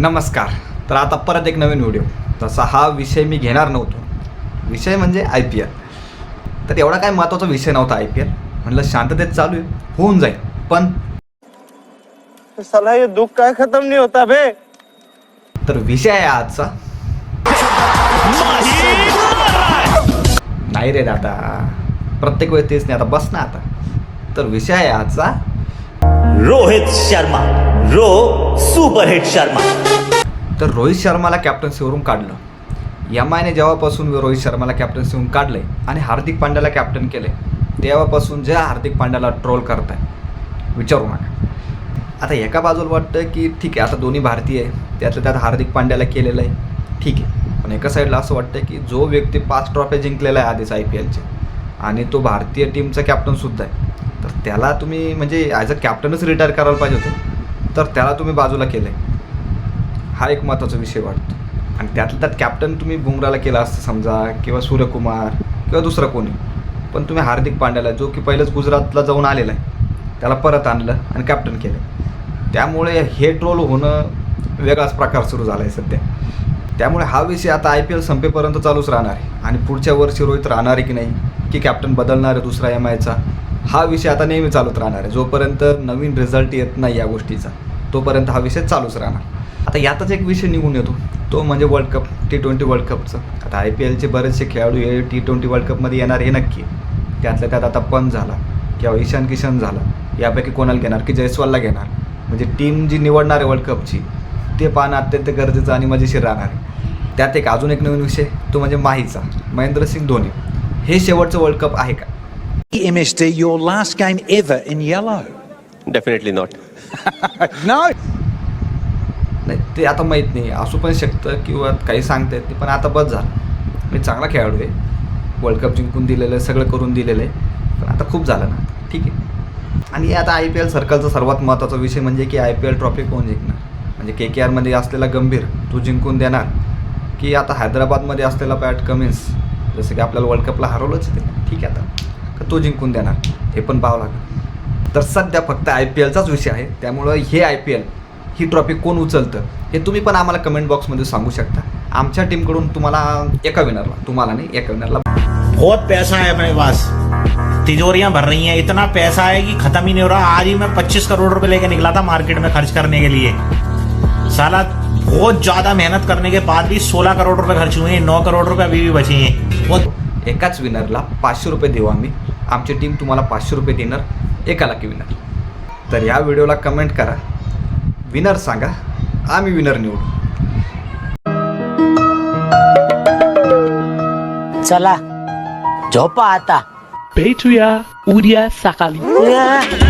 नमस्कार. तर आता परत एक नवीन व्हिडिओ तसा हा विषय मी घेणार नव्हतो. विषय म्हणजे आय पी एल तर एवढा काय महत्त्वाचा विषय नव्हता आय पी एल म्हणलं शांततेत चालू आहे. होऊन जाईल. पण साला ये दुख का खत्म नहीं होता बे तर विषय आहे आजचा. नाही रे दादा. प्रत्येक वेळी तेच नाही. आता बस ना आता. तर विषय आहे आजचा. रोहित शर्मा. Row superhit Sharma. तर रोहित शर्माला कॅप्टन्सीवरून काढलं. यमायने आयने जेव्हापासून रोहित शर्माला कॅप्टन्सीवरून काढलंय आणि हार्दिक पांड्याला कॅप्टन केलंय तेव्हापासून ज्या हार्दिक पांड्याला ट्रोल करताय. विचारू नका. आता एका बाजूला वाटतं की ठीक आहे आता दोन्ही भारतीय आहे त्यातल्या त्यात हार्दिक पांड्याला केलेलं आहे. ठीक आहे पण एका साईडला असं वाटतं की जो व्यक्ती पाच ट्रॉफ्या जिंकलेला आहे आधीच आय पी एलचे आणि तो भारतीय टीमचा कॅप्टनसुद्धा आहे. तर त्याला तुम्ही म्हणजे ॲज अ कॅप्टनच रिटायर करायला पाहिजे होतं. तर त्याला तुम्ही बाजूला केलं आहे हा एक महत्त्वाचा विषय वाटतो. आणि त्यातल्या त्यात कॅप्टन तुम्ही बुमराला केला असतं समजा किंवा सूर्यकुमार किंवा दुसरं कोणी. पण तुम्ही हार्दिक पांड्याला जो की पहिलंच गुजरातला जाऊन आलेला आहे त्याला परत आणलं आणि कॅप्टन केलं. त्यामुळे हे ट्रोल होणं वेगळाच प्रकार सुरू झाला आहे सध्या. त्यामुळे हा विषय आता आय पी एल संपेपर्यंत चालूच राहणार आहे. आणि पुढच्या वर्षी रोहित राहणार आहे की नाही की कॅप्टन बदलणार आहे दुसरा एम आयचा हा विषय आता नेहमी चालूच राहणार आहे. जोपर्यंत नवीन रिझल्ट येत नाही या गोष्टीचा तोपर्यंत हा विषय चालूच राहणार. आता यातच एक विषय निघून येतो. तो म्हणजे world cup T twenty world कपचं आता आय पी एलचे बरेचसे खेळाडू हे टी ट्वेंटी वर्ल्ड कपमध्ये येणार हे नक्की. त्यातल्या त्यात आता पंत झाला किंवा ईशान किशन झाला यापैकी कोणाला घेणार? की जयस्वालला घेणार. म्हणजे टीम जी निवडणार आहे वर्ल्ड कपची ते पाहणं अत्यंत गरजेचं आणि मजेशीर राहणार आहे. त्यात एक अजून एक नवीन विषय तो म्हणजे माहीचा. महेंद्रसिंग धोनी. हे शेवटचं वर्ल्ड कप आहे का? MSD, your last game ever in yellow. Definitely not No. नाही ते आता माहीत नाही. असू पण शकतं किंवा काही सांगता येत नाही पण आता बस झालं. मी चांगला खेळाडू आहे. वर्ल्ड कप जिंकून दिलेलं आहे सगळं करून दिलेलं आहे. पण आता खूप झालं ना. ठीक आहे. आणि आता आय पी एल सर्कलचा सर्वात महत्त्वाचा विषय म्हणजे की आय पी एल ट्रॉफी कोण जिंकणार? म्हणजे के के आरमध्ये असलेला गंभीर तो जिंकून देणार? की आता हैदराबादमध्ये असलेला पॅट कमिन्स जसं की आपल्याला वर्ल्ड कपला हरवलंच ते ठीक आहे आता. तो जिंकून देणार. हे पण पाहावं लागेल. तर सध्या फक्त आय पी एलचाच विषय आहे. त्यामुळं हे आय पी एल ही ट्रॉफी कोण उचलतं हे तुम्ही पण आम्हाला कमेंट बॉक्समध्ये सांगू शकता. आमच्या टीमकडून तुम्हाला एका विनरला तुम्हाला नाही एका विनरला बहुत पैसा है मेरे पास। तिजोरियां भर रही हैं। इतना पैसा है कि खत्म ही नहीं हो रहा। आज ही मैं 25 करोड़ रुपए लेके निकला था मार्केट में खर्च करने के लिए। साला बहुत ज्यादा मेहनत करने के बाद भी 16 करोड़ रुपए खर्च हुए हैं। 9 करोड़ रुपए अभी भी बचे हैं। बहुत एकाच विनरला पाचशे रुपये देऊ आम्ही. आमची टीम तुम्हाला पाचशे रुपये देणार एका लाकी विनर तर या व्हिडिओला कमेंट करा. विनर सांगा आम्ही विनर निवडू. चला झोपा आता. भेटूया उद्या सकाळी